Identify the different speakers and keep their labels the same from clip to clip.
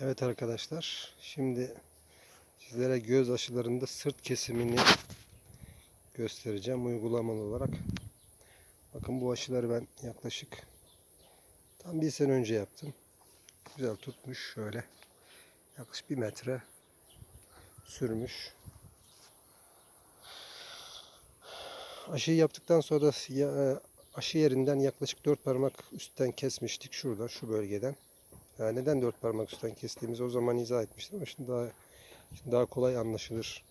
Speaker 1: Evet arkadaşlar, şimdi sizlere göz aşılarında sırt kesimini göstereceğim uygulamalı olarak. Bakın bu aşıları ben yaklaşık tam bir sene önce yaptım. Güzel tutmuş şöyle. Yaklaşık bir metre sürmüş. Aşıyı yaptıktan sonra da e, aşı yerinden yaklaşık 4 parmak üstten kesmiştik şuradan şu bölgeden. Ya neden dört parmak üstten kestiğimizi o zaman izah etmiştim ama şimdi daha şimdi daha kolay anlaşılır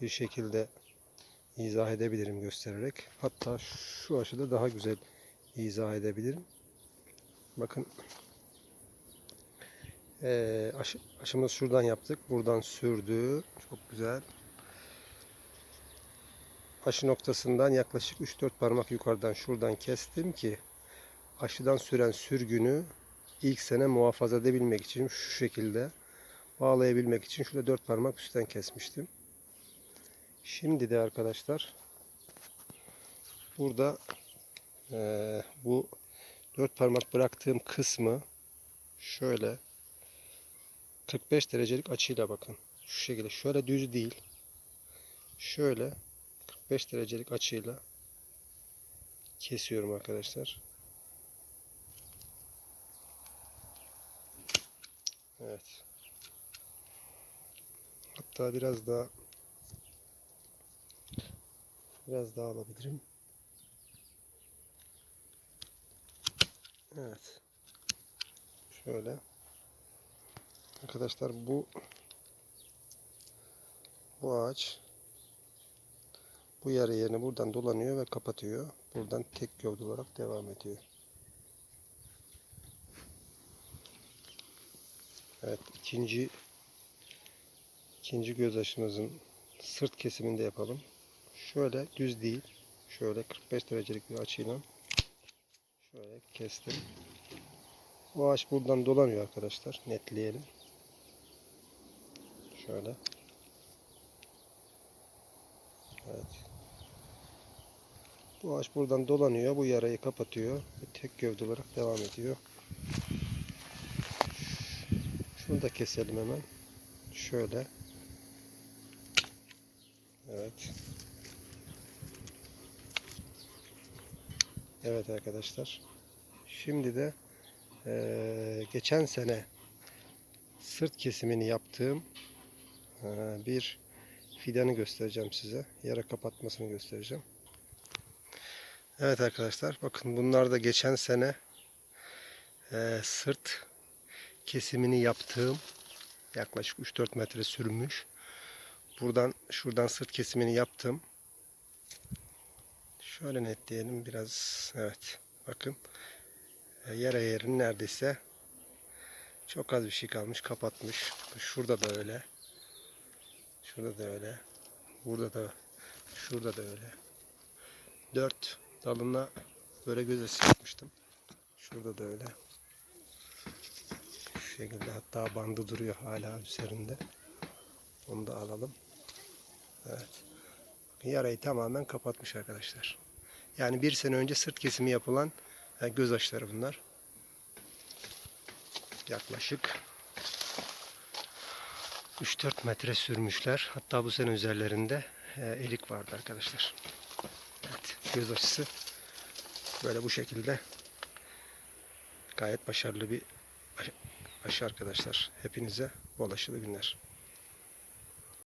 Speaker 1: bir şekilde izah edebilirim göstererek. Hatta şu aşıda daha güzel izah edebilirim. Bakın eee aşı, aşımız şuradan yaptık. Buradan sürdü. Çok güzel. Aşı noktasından yaklaşık 3-4 parmak yukarıdan şuradan kestim ki aşıdan süren sürgünü ilk sene muhafaza edebilmek için şu şekilde bağlayabilmek için şurada dört parmak üstten kesmiştim. Şimdi de arkadaşlar burada eee, bu dört parmak bıraktığım kısmı şöyle 45 derecelik açıyla bakın. Şu şekilde şöyle düz değil. Şöyle 45 derecelik açıyla kesiyorum arkadaşlar. Evet. Hatta biraz daha biraz daha alabilirim. Evet. Şöyle. Arkadaşlar bu bu ağaç bu yarı yerini buradan dolanıyor ve kapatıyor. Buradan tek gövde olarak devam ediyor. Evet ikinci ikinci göz aşımızın sırt kesiminde yapalım. Şöyle düz değil. Şöyle 45 derecelik bir açıyla şöyle kestim. Bu ağaç buradan dolanıyor arkadaşlar. Netleyelim. Şöyle. Evet. Bu ağaç buradan dolanıyor. Bu yarayı kapatıyor. Tek gövde olarak devam ediyor. Şunu da keselim hemen. Şöyle. Evet. Evet arkadaşlar. Şimdi de eee, geçen sene sırt kesimini yaptığım eee, bir fidanı göstereceğim size. Yara kapatmasını göstereceğim. Evet arkadaşlar bakın bunlar da geçen sene eee, sırt kesimini yaptığım yaklaşık 3-4 metre sürmüş. Buradan şuradan sırt kesimini yaptım. Şöyle netleyelim biraz. Evet. Bakın. E, Yara yerini neredeyse çok az bir şey kalmış. Kapatmış. Şurada da öyle. Şurada da öyle. Burada da şurada da öyle. Dört dalına böyle göz yapmıştım. Şurada da öyle. Şekilde hatta bandı duruyor hala üzerinde. Onu da alalım. Evet. Yarayı tamamen kapatmış arkadaşlar. Yani bir sene önce sırt kesimi yapılan e, göz aşıları bunlar. Yaklaşık 3-4 metre sürmüşler. Hatta bu sene üzerlerinde e, elik vardı arkadaşlar. Evet, göz aşısı böyle bu şekilde gayet başarılı bir aşı arkadaşlar. Hepinize bol aşılı günler.